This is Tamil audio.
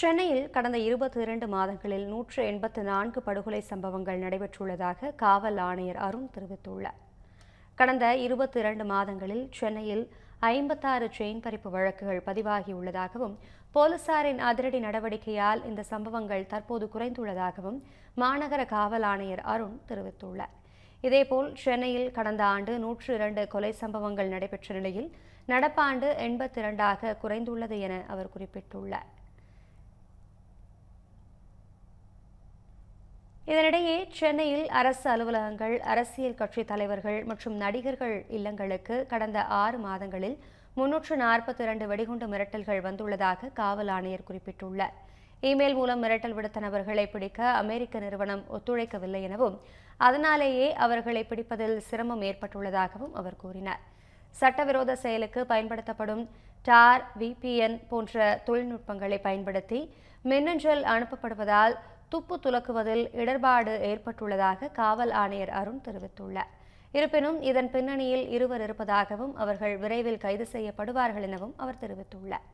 சென்னையில் கடந்த இருபத்தி இரண்டு மாதங்களில் நூற்று எண்பத்து நான்கு படுகொலை சம்பவங்கள் நடைபெற்றுள்ளதாக காவல் ஆணையர் அருண் தெரிவித்துள்ளார். கடந்த இருபத்தி இரண்டு மாதங்களில் சென்னையில் ஐம்பத்தாறு செயின் பறிப்பு வழக்குகள் பதிவாகியுள்ளதாகவும் போலீசாரின் அதிரடி நடவடிக்கையால் இந்த சம்பவங்கள் தற்போது குறைந்துள்ளதாகவும் மாநகர காவல் ஆணையர் அருண் தெரிவித்துள்ளார். இதேபோல் சென்னையில் கடந்த ஆண்டு நூற்று இரண்டு கொலை சம்பவங்கள் நடைபெற்ற நிலையில் நடப்பாண்டு எண்பத்தி இரண்டாக குறைந்துள்ளது என அவர் குறிப்பிட்டுள்ளார். இதனிடையே சென்னையில் அரசு அலுவலகங்கள் அரசியல் கட்சி தலைவர்கள் மற்றும் நடிகர்கள் இல்லங்களுக்கு கடந்த ஆறு மாதங்களில் முன்னூற்று நாற்பத்தி இரண்டு வெடிகுண்டு மிரட்டல்கள் வந்துள்ளதாக காவல் ஆணையர் குறிப்பிட்டுள்ளார். இமெயில் மூலம் மிரட்டல் விடுத்த நபர்களை பிடிக்க அமெரிக்க நிறுவனம் ஒத்துழைக்கவில்லை எனவும் அதனாலேயே அவர்களை பிடிப்பதில் சிரமம் ஏற்பட்டுள்ளதாகவும் அவர் கூறினார். சட்டவிரோத செயலுக்கு பயன்படுத்தப்படும் டார் விபிஎன் போன்ற தொழில்நுட்பங்களை பயன்படுத்தி மின்னஞ்சல் அனுப்பப்படுவதால் துப்பு துலக்குவதில் இடர்பாடு ஏற்பட்டுள்ளதாக காவல் ஆணையர் அருண் தெரிவித்துள்ளார். இருப்பினும் இதன் பின்னணியில் இருவர் இருப்பதாகவும் அவர்கள் விரைவில் கைது செய்யப்படுவார்கள் எனவும் அவர் தெரிவித்துள்ளார்.